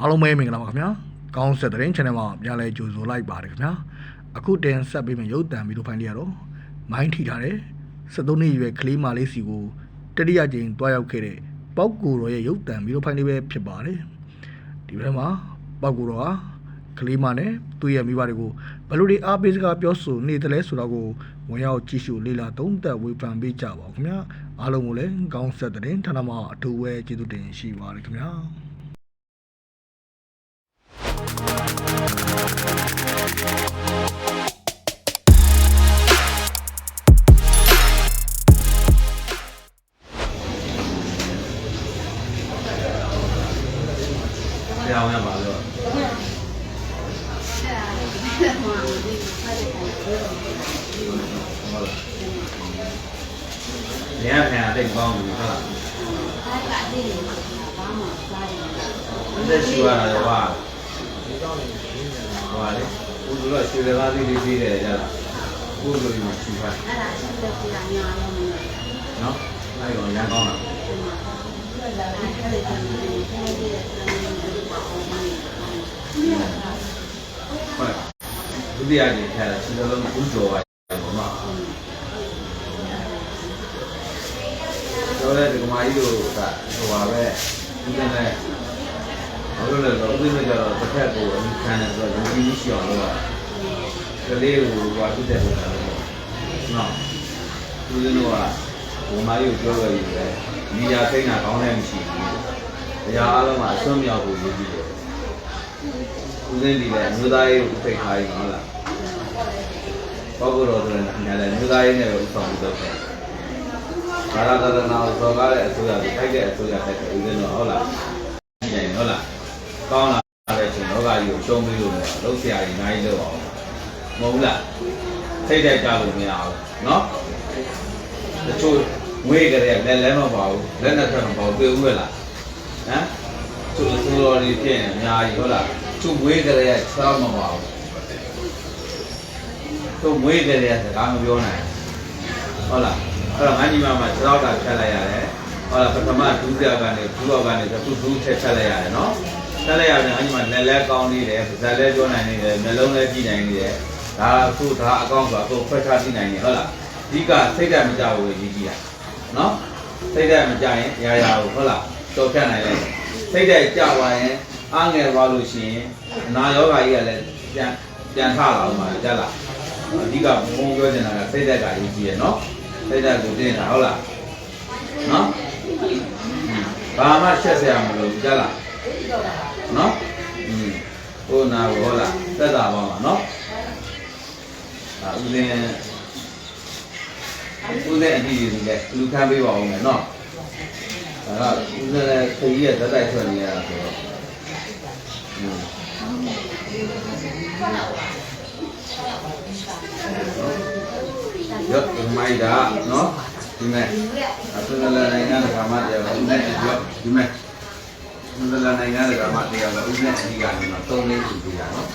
အားလုံးပဲမင်္ဂလာပါခင်ဗျာကောင်းဆက်တဲ့ channel မှာပြန်လဲကြိုဆိုလိုက်ပါတယ်ခင်ဗျာအခုတင်ဆက်ပေးမယ့်ရုပ်တံဗီဒီယိုဖိုင်လေးကတော့မိုင်းထိထားတဲ့73နှစ်အရွယ်ကလေးမလေးစီကိုတတိယကြိမ်တွားရောက်ခဲ့တဲ့ပောက်ကူတော်ရဲ့ရုပ်တံဗီဒီယိုဖိုင်လေးပဲဖြစ်ပါတယ်ဒီဘက်မှာပောက်ကူတော်ဟာကလေးမနဲ့သူ့ရဲ့မိဘတွေကိုဘယ်လိုတွေအားပေးစကားပြောဆိုနေတယ်လဲဆိုတော့ကိုဝင်ရောက်ကြည့်ရှုလေ့လာသုံးသပ်ဝေဖန်ပေးကြပါဦးခင်ဗျာအားလုံးကိုလည်းကောင်းဆက်တဲ့ဌာနမှာအထူးပဲကျေးဇူးတင်ရှိပါတယ်ခင်ဗျာ ပြောင်းရပါလို့ဟုတ်လား။ညခံတိတ်ပေါင်းပြီဟု တ်လား။ဒီရှိရတာတော့ဟာဟောလေ။ဦးတို့ကရွှေစကားလေးလေးပြီးတယ်ကြလား။ဦးတို့ဒီမှာရှိပါနော်။အဲ့တော့ရန်ကောင်းလား။ဟုတ်လား။ဒုတိယကြိမ်ထဲတာရှိလုံးဦးကျော်ပါဘာမှတော့လေဒီကမာကြီးတို့ကဟိုပါပဲဒီနေ့နဲ့ ဘာလို့လဲဆိုတော့ဦးသိမကြတော့တစ်ခက်ကိုအမိခံတယ်ဆိုတော့ဒီကြီးရှိအောင်လို့ကလေးကိုဟိုကပြည့်တဲ့ပုံစံလို့နော်ဦးသိတို့ကဘုံမကြီးကိုပြောရည်ပဲမိယာသိန်းတာကောင်းတယ်မရှိဘူးတရားအလုံးမှာအစွမ်းမြောက်ဖို့ရည်ကြည့်တယ်ဦးသိဒီလည်းမျိုးသားရေးကိုသိခါရင်ဟုတ်လားပောက်ကတော့ဆိုရင်ညာလည်းမြို့သားရေးနဲ့ပဲဥဆောင်ပြီးတော့တယ်။ဘာသာတနာကိုစော်ကားတဲ့အစိုးရကိုထိုက်တဲ့အစိုးရထိုက်တဲ့ဦးဇင်းတော့ဟုတ်လား။ညင်ဟုတ်လား။ ကောင်းလာတဲ့အချိန်လောကကြီးကိုရှုံးပြီးလို့လည်းလုံးဆရာကြီးနိုင်လို့အောင်မဟုတ်လား။ထိတ်တဲ့ကြလို့မရအောင်နော်။တချို့ငွေကြတဲ့လက်လဲမပါဘူး။လက်နဲ့ထပ်မပါဘူးတွေ့ဦးပဲလား။ဟမ်။သူသူတော်ကြီးဖြစ်ရင်အများကြီးဟုတ်လား။သူငွေကြတဲ့ချောင်းမပါဘူး။သူမွေးကြတဲ့စကားမပြောနိုင်ဟုတ်လားအဲ့တော့ငါညီမမှာ6တာဖြတ်လိုက်ရတယ်ဟုတ်လားပထမဒုတိယကနေဒုတိယကနေသူဒုထက်ဖြတ်လိုက်ရတယ်နော် ဖြတ်လိုက်ရတယ်ငါညီမလက်လဲကောင်းနေတယ်ဇာလဲပြောနိုင်နေတယ်နှလုံးလဲကြည့်နိုင်နေတယ်ဒါအခုဒါအကောင့်ဆိုအခုဖွက်ထားကြည့်နိုင်နေဟုတ်လားအဓိကစိတ်ဓာတ်မကြဘူးရေးကြည့်ရနော်စိတ်ဓာတ်မကြရင်ရာရာကိုဟုတ်လားတော်ဖြတ်နိုင်လိုက်စိတ်ဓာတ်ကြသွားရင်အားငယ်သွားလို့ရှိရင်အနာယောဂါကြီးကလည်းပြန်ပြန်ထလာအောင်ပါကြလားအဓိကဘုံပြောနေတာကစိတ်သက်ကရေးကြည့်ရနော်စိတ်သက်ကိုတင်တာဟုတ်လားနော်ဘာမှရှက်စရာမလိုဘူးကြားလား နော်ဟိုနာဟောလာသက်သာပါမှာနော်ဒါဥစဉ်ဥစဉ်အကြည့်ကြီးလည်းလူခံပေးပါဦးမယ်နော်ဒါကဥစဉ်လည်းခကြီးရဲ့သက်တိုက်ဆွနေရတာဆိုတော့ရော့မိုက်တာနော်ဒီမဲ့အစလည်းနိုင်ငံတကာမှာတရားဥစဉ်ရော့ဒီမဲ့ နလာနိုင်ငံကမှတရားကဦးနဲ့အဓိကနေတော့သုံးလေးစုပြရနော်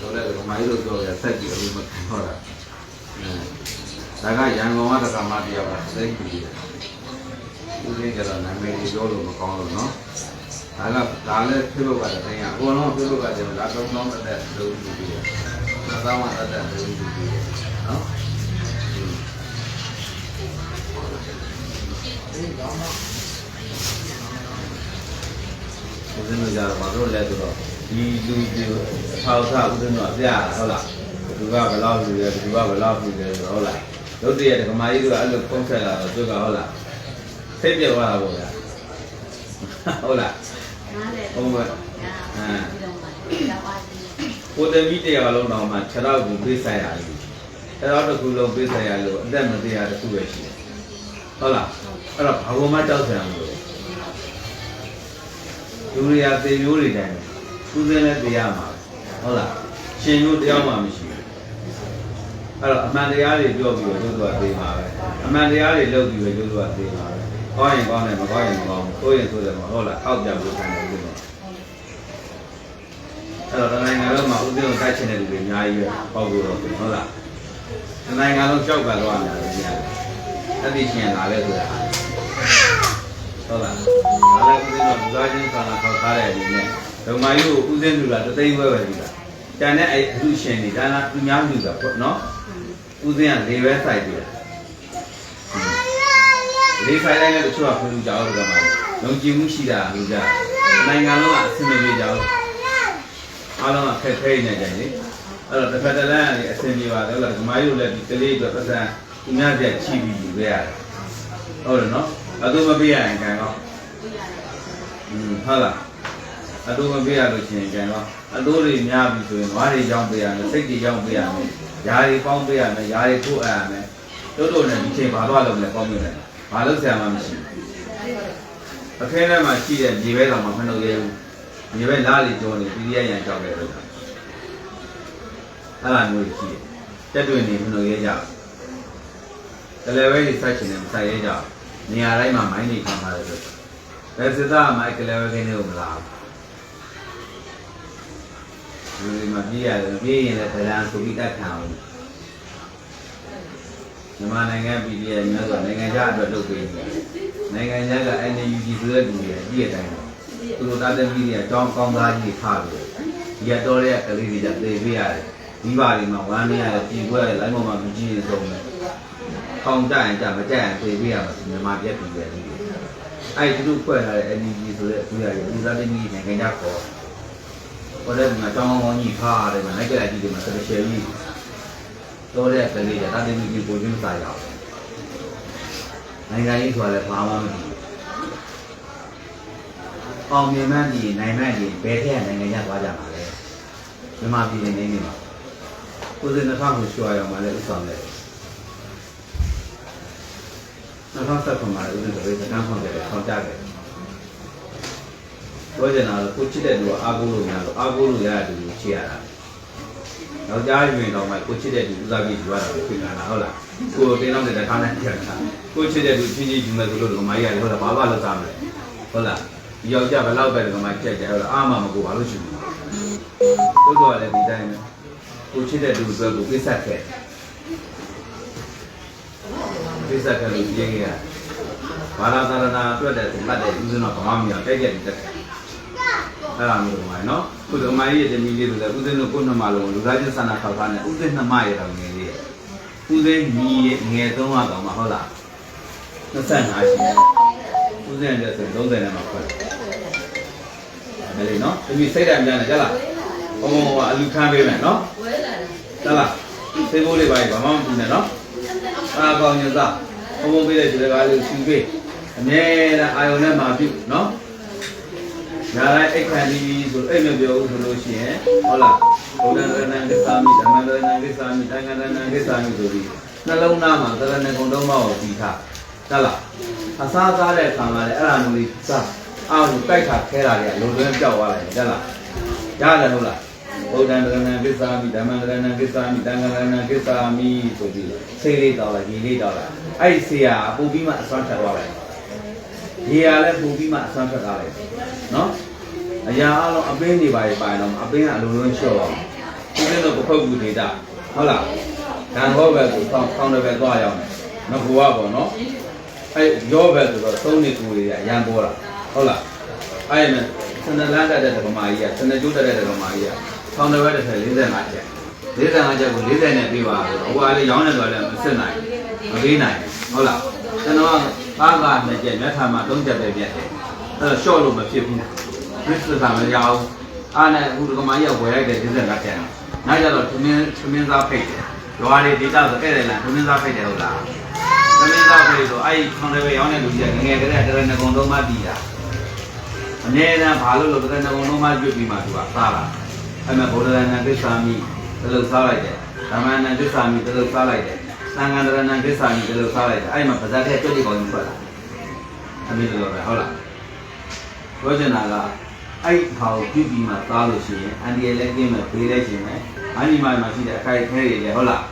တော့လည်းဒီမိုက်လို့ပြောရဆက်ကြည့်အခုမခံတော့တာဒါကရန်ကုန်ကတက္ကမတရားပါစိတ်ကြည့်တယ်ဦးလေးကတော့နာမည်ပြောလို့မကောင်းလို့နော်ဒါကဒါလည်းပြုလုပ်တာတိုင်းအကုန်လုံးပြုလုပ်တာတယ်ဒါတော့တော့တဲ့လုံးကြည့်ပြီးတယ်။ဒါတော့မှတဲ့လုံးကြည့်ပြီးတယ်နော်။ ဦးဇင်းတို့ကြတော့မတို့လည်းဆိုတော့ဒီလူဒီထောက်ထားဦးဇင်းတို့အပြရဟုတ်လားသူကဘယ်လောက်လူလဲသူကဘယ်လောက်လူလဲဆိုတော့ဟုတ်လားတို့တည်းရဲ့ဓမ္မကြီးကအဲ့လိုပုံဆက်လာတော့သူကဟုတ်လားစိတ်ပြေသွားတာပေါ့ဗျာဟုတ်လားဟုတ်ပါအဲကိုတမီတရားလုံးတော့မှ6တော့ကိုပေးဆိုင်ရတယ်6တော့တစ်ခုလုံးပေးဆိုင်ရလို့အသက်မတရားတစ်ခုပဲရှိတယ်ဟုတ်လားအဲ့တော့ဘာလို့မှကြောက်စရာမလိုဘူး လူတွေကသေမျိုးတွေတိုင်းသူစင်းလည်းတရားမှာဟုတ်လားရှင်မျိုးတရားမှမရှိဘူးအဲ့တော့အမှန်တရားတွေပြောပြီးတော့ကျိုးသူကသေမှာပဲအမှန်တရားတွေလုပ်ပြီးတော့ကျိုးသူကသေမှာပဲကောင်းရင်ကောင်းတယ်မကောင်းရင်မကောင်းဘူးဆိုရင်ဆိုတယ်မဟုတ်လားအောက်ပြဖို့ခံတယ်လို့အဲ့တော့နိုင်ငံလုံးမှာဥပဒေကိုတိုက်ချင်တဲ့လူတွေအများကြီးပဲပေါ့လို့တော့ဟုတ်လားနိုင်ငံလုံးကြောက်ကသွားနေတာလေညာအဲ့ဒီရှင်လာလဲဆိုတာ ဟုတ်လားဒါလည်းဦးဇင်းတို့လူသားချင်းစာနာထောက်ထားတဲ့အနေနဲ့ဒုံမကြီးကိုဦးစင်းလူလာတသိန်းခွဲပဲလူလာတန်တဲ့အဲ့အလူရှင်တွေဒါနာသူများလူတာပေါ့နော်ဦးစင်းကလေပဲစိုက်ပြတာလေးဆိုင်တိုင်းလည်းတချို့ကဖွင့်လူကြအောင်လို့ကမှလုံခြုံမှုရှိတာလူကြနိုင်ငံလုံးကအဆင်မပြေကြအောင်အားလုံးကခက်ခဲနေကြတယ်လေအဲ့တော့တစ်ဖက်တစ်လမ်းကနေအဆင်ပြေပါတယ်ဟုတ်လားဒုံမကြီးတို့လည်းဒီကလေးအတွက်ပတ်စံသူများပြချီပြီးယူခဲ့ရတယ်ဟုတ်တယ်နော် အတူမပြရရင်ခံတော့อืมဟုတ်လားအတူမပေးရလို့ရှိရင်ကျန်တော့အတိုးတွေများပြီဆိုရင်ဝါးတွေကြောင်းပေးရမယ်စိတ်တွေကြောင်းပေးရမယ်ယားတွေပေါင်းပေးရမယ်ယားတွေထိုးအပ်ရမယ်တို့တို့နဲ့ဒီချိန်ဘာသွားလို့လဲပေါင်းပေးတယ်ဘာလို့ဆရာမှမရှိဘူးအခင်းထဲမှာရှိတဲ့မြေပဲတော်မှာမနှုတ်ရဲဘူးမြေပဲလားလေကျော်နေပြီးရရန်ကြောက်တယ်လို့အဲ့လိုမျိုးရှိတယ်တက်တွင်နေမနှုတ်ရဲကြဘူးတလဲဝဲကြီးစိုက်ချင်တယ်မစိုက်ရဲကြဘူး နေရာတိုင်းမှာမိုင်းနေခံပါတယ်လို့ဘယ်စစ်သားမိုက်ကလေးဝဲခင်းနေဦးမလားဒီမှာပြည့်ရတယ်ပြည့်ရင်လည်းတရားဆိုပြီးတတ်ခံအောင်မြန်မာနိုင်ငံပြည်ပြည်များဆိုနိုင်ငံခြားအတွက်လုပ်ပေးနေနိုင်ငံခြားက NUG ဆိုတဲ့လူတွေအပြည့်အတိုင်းသူတို့တာသမီးတွေအကြောင်းကောင်းသားကြီးထားပြီးဒီရတော်တဲ့ကလေးတွေကြသေပေးရတယ်ဒီပါတွေမှာဝမ်းနေရတယ်ပြည်ပွဲလိုက်ပေါ်မှာမကြည့်ရင်ဆုံးတယ် ပေါင်တက်ရင်တက်မတက်ရင်ပြေးပြရမှာမြန်မာပြည်ပြည်ရဲ့လူတွေအဲ့ဒီသူတို့ဖွဲ့ထားတဲ့ NGO ဆိုတဲ့အစိုးရရဲ့လူသားသမီးနိုင်ငံခြားပေါ်ဟိုလည်းငါတောင်းကောင်းကြီးဖားတယ်ငါလည်းကြိုက်ကြည့်တယ်မှာ special ကြီးတော့တဲ့ကလေးကတာသမီးကြီးပုံချင်းစားရအောင်နိုင်ငံရေးဆိုတာလည်းဘာမှမဖြစ်အောင်မြန်မာပြည်နိုင်ငံကြီးဘယ်ထက်နိုင်ငံရသွားကြမှာလဲမြန်မာပြည်နေနေမှာကိုယ်စင်နှောက်ကိုရှော်ရအောင်မလဲဥဆောင်လဲ 2019မှာဦးဇင်းတပည့်စကမ်းဖွင့်ခဲ့တယ်ထောင်ကြခဲ့တယ်ပြောချင်တာကကိုချစ်တဲ့လူကအားကိုးလို့များလို့အားကိုးလို့ရတဲ့လူကိုချစ်ရတာယောက်ျားယူရင်တော့မှကိုချစ်တဲ့လူဦးစားပေးယူရတာကိုပြင်လာတာဟုတ်လားကိုတင်းတော့တဲ့ခါနဲ့ပြန်တာကိုချစ်တဲ့လူချင်းချင်းယူမယ်ဆိုလို့လူမကြီးကဟုတ်လားဘာမှလုပ်စားမလဲဟုတ်လားဒီယောက်ျားဘယ်လောက်ပဲလူမကြီးကြက်ကြဟုတ်လားအားမမကိုဘာလို့ရှိဘူးတို့တော့လည်းဒီတိုင်းပဲကိုချစ်တဲ့လူအတွက်ကိုကိစ္စခဲ့တယ် ပြစ်ဆက်ခဲ့လို့ပြင်းခဲ့ရဘာသာသာရဏအတွက်တဲ့ဒီမှတ်တဲ့ဦးဇင်းတော့ဘာမှမပြောတိုက်ကြတယ်တက်အဲ့ဒါမျိုးတော့နော်ခုဒီမကြီးရဲ့တမီးလေးဆိုလည်းဦးဇင်းတို့ကိုယ်နှမလုံးလူသားချင်းစာနာခေါ်ထားနေဦးဇင်းနှမရဲ့တော်ငယ်လေးဦးဇင်းညီရဲ့ငယ်သုံးတော့မှဟုတ်လား25ရှိတယ်ဦးဇင်းတဲ့ဆို30နဲ့မှခွဲတယ်လေနော်တမီးစိတ်ဓာတ်ပြန်တယ်ကြလားဘုံဘုံကအလူခံပေးမယ်နော်ကြလားသေဖို့လေးပါဘာမှမပြနဲ့နော် အားကောင်းညသားဘုံဘုံပေးတဲ့ဒီကလေးရှူပေးအမြဲတမ်းအာယုံနဲ့မှာပြုနော်ညာလိုက်အိတ်ခံပြီးဆိုအိတ်မပြောဘူးဆိုလို့ရှိရင်ဟုတ်လားဘုရားရဏံကိသာမိဓမ္မရဏံကိသာမိတန်ခါရဏံကိသာမိဆိုပြီးနှလုံးသားမှာသရဏဂုံတော့မကိုပြီးထားဟုတ်လားအစားစားတဲ့ခံမှာလည်းအဲ့ဒါမျိုးလေးစားအာဟုတိုက်ခါခဲတာတွေကလုံလွဲပြောက်သွားတယ်ဟုတ်လားရတယ်ဟုတ်လား ဘုရားရဏံကိသာမိဓမ္မရဏံကိသာမိတန်ခါရဏံကိသာမိဆိုပြီးဆေးလေးတောက်လိုက်ရေလေးတောက်လိုက်အဲ့ဒီဆေးကအပူပြီးမှအစွမ်းထက်သွားတယ်ရေရလည်းပူပြီးမှအစွမ်းထက်သွားတယ်နော်အရာအလုံးအပင်းတွေပါပိုင်တော့အပင်းကအလုံးလုံးလျှော့အောင်ဒီလိုတော့ပခုတ်ကူဒေတာဟုတ်လားကံဟောဘက်ကိုဆောင်းဆောင်းတဲ့ဘက်သွားရောက်တယ်ငကူကပေါ့နော်အဲရောဘက်ဆိုတော့သုံးနေကူတွေကအရန်ပေါ်တာဟုတ်လားအဲ့မဲ့စနလန်းတက်တဲ့ဓမ္မကြီးကစနကျိုးတက်တဲ့ဓမ္မကြီးက ဆောင်းတဲ့ဘက်တစ်ထက်45ချက်45ချက်ကို40နဲ့ပြီးပါဆိုတော့ဟိုကလည်းရောင်းနေတော့လည်းမစစ်နိုင်မပေးနိုင်ဟုတ်လားကျွန်တော်ကသားကနှစ်ချက်မျက်ထာမှာ3ချက်ပဲပြတ်တယ်အဲ့တော့ short လို့မဖြစ်ဘူးမစ္စတာမရအောင်အားနဲ့အခုကမကြီးကဝယ်လိုက်တဲ့ဒီဇယ်ကတန်။နောက်ကြတော့သမင်းသမင်းသားဖိတ်တယ်။ရွာတွေဒေတာဆိုတဲ့တယ်လားသမင်းသားဖိတ်တယ်ဟုတ်လား။သမင်းသားဖိတ်ဆိုအဲ့ဒီခေါင်းတွေပဲရောင်းတဲ့လူကြီးကငငယ်ကလေးတရဏဂုံတော့မှတည်တာ။အမြဲတမ်းဘာလို့လို့တရဏဂုံတော့မှကျွတ်ပြီးမှသူကစားလာ။ အဲ့မဲ့ဗုဒ္ဓရဏသစ္စာမိတလို့စားလိုက်တယ်။ဓမ္မနသစ္စာမိတလို့စားလိုက်တယ်။သံဃာတရဏသစ္စာမိတလို့စားလိုက်တယ်။အဲ့မှာပါဇက်တဲ့ကျွတ်ဒီကောင်ကြီးထွက်လာ။အမေတို့ပဲဟုတ်လား။ပြောချင်တာကအဲ့ဟာကိုပြုပြီးမှသားလို့ရှိရင်အန်ဒီရလည်းကင်းမယ်ဘေးလည်းရှင်မယ်အန်ဒီမိုင်မှာရှိတဲ့အခိုက်အခဲတွေလည်းဟုတ်လား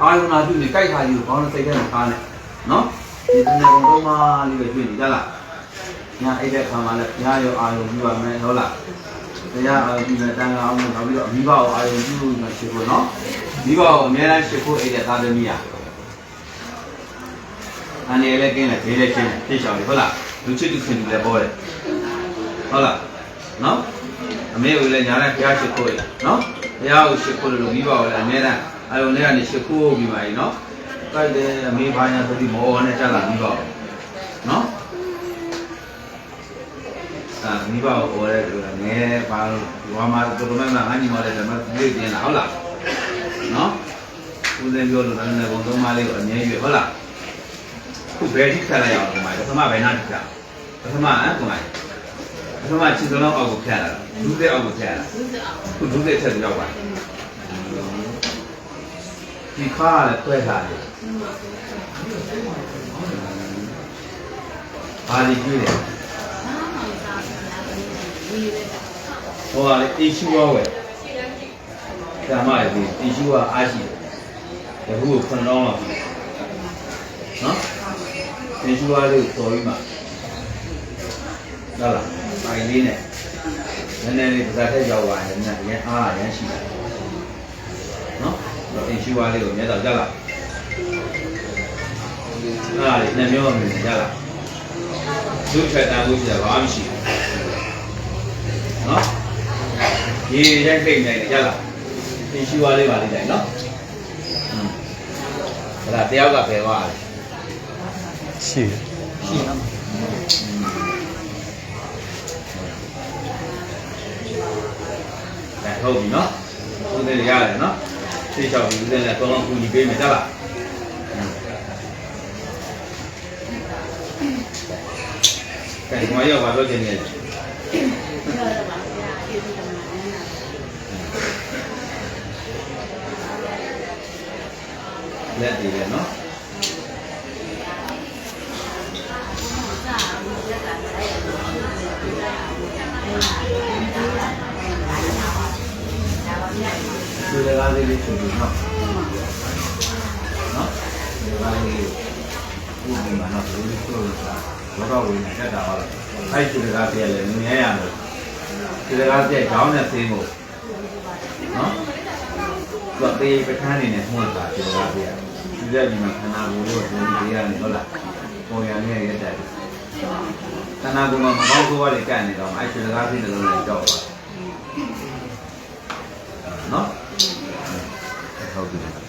အာယုနာပြုနေကြိုက်ခါကြီးကိုခေါင်းနဲ့စိတ်ထဲမှာကားနဲ့နော်ဒီတနေ့ကတော့မှလေးပဲတွေ့နေကြလားညာအဲ့တဲ့ခါမှလည်းညာရောအာယုပြုပါမယ်ဟုတ်လား တရားအာယုပြုနေတန်ခါအောင်နောက်ပြီးတော့မိဘကိုအာယုပြုနေရှိဖို့နော်မိဘကိုအများအားရှိဖို့အဲ့တဲ့သာသမီးอ่ะအန်ဒီရလည်းကင်းတယ်ဘေးလည်းရှင်တယ်ဖြစ်ချောင်းတယ်ဟုတ်လားလူချစ်သူခင်သူလည်းပေါ်တယ်ဟုတ်လားနော်အမေကိုလည်းညာနဲ့ဘုရားရှိခိုးရနော်ဘုရားကိုရှိခိုးလို့မိဘကိုလည်းအမြဲတမ်းအယုံနဲ့ကနေရှိခိုးပြီးပါရင်နော်တိုက်တယ်အမေဘာညာသတိမောနဲ့တက်လာမိဘ အာမိဘကိုဟောတဲ့လူကငယ်ပါလို့ဘာမှတော်တော်များများအညီမလေးဓမ္မပြေးပြင်းလာဟုတ်လားနော်ဦးစင်းပြောလို့လည်းဘုံသုံးပါးလေးကိုအမြဲရွဟုတ်လားခုဘယ်ထိခက်လိုက်အောင်ဒီမှာပထမဘယ်နာထိခက်ပထမဟမ်ဒီမှာပထမခြေစုံလောက်အောက်ကိုဖျက်လာတာဒုသက်အောက်ကိုဖျက်လာခုဒုသက်ထက်ရောက်ပါဒီခါကလည်းတွဲထားတယ်ဘာဒီကြည့်လဲ ဟိုကလေတီရှူဝဝဲဓမ္မရဲ့ဒီတီရှူဝအားရှိတယ်ဒီခုကိုခွန်တော့မှာပြီနော်တီရှူဝလေးကိုတော်ပြီးမှဟုတ်လားအိုင်လေးနဲ့နည်းနည်းလေးပါးထက်ရောက်သွားရင်လည်းရန်အားရန်ရှိတယ်နော်တော့တီရှူဝလေးကိုမြတ်တော့ကြလားအားလေးနှစ်မျိုးမြင်ကြလားသူ့ထက်တန်းလို့ရှိတာဘာမှမရှိဘူး နော်ရေရိုက်ဖိတ်နေတယ်ကြလားတီရှူဝလေးပါလိမ့်မယ်နော်ဟွန်းအဲ့ဒါတယောက်ကဖယ်သွားတယ်ရှိတယ်ရှိနော်အဲဟုတ်ပြီနော်ဦးသေးရတယ်နော်သိချောက်ပြီဦးသေးလည်းတော့ကူညီပေးမယ်တက်လားကဲဒီမှာရောက်ပါလို့ကျင်နေတယ် လက်တည်တယ်နော်ဒီလကားလေးလေးချူပြီနော်နော်ဒီလကားလေးကိုဒီမှာတော့ဒီလိုဆိုတော့တော့ဝင်တက်တာပါအဲ့ဒီလကားပြည့်လဲမြင်ရမယ်ဒီလကားပြည့်ခေါင်းနဲ့သိမ်းဖို့နော်သူကတေးပဋ္ဌာန်းနေနဲ့မှွန်းတာဒီလကားပြည့်ဒီလ က်ဒီမှာခန္ဓာကိုယ်လို့ဒီဒီရတယ်ဟုတ်လားပေါ်ရနေရတဲ့ခန္ဓာကိုယ်မှာမကောင်းဆိုးရတဲ့ကန့်နေတော့အဲ့ဒီလကားပြည့်တယ်လို့လည်းကြောက်ပါနော်ဟုတ်ပြီ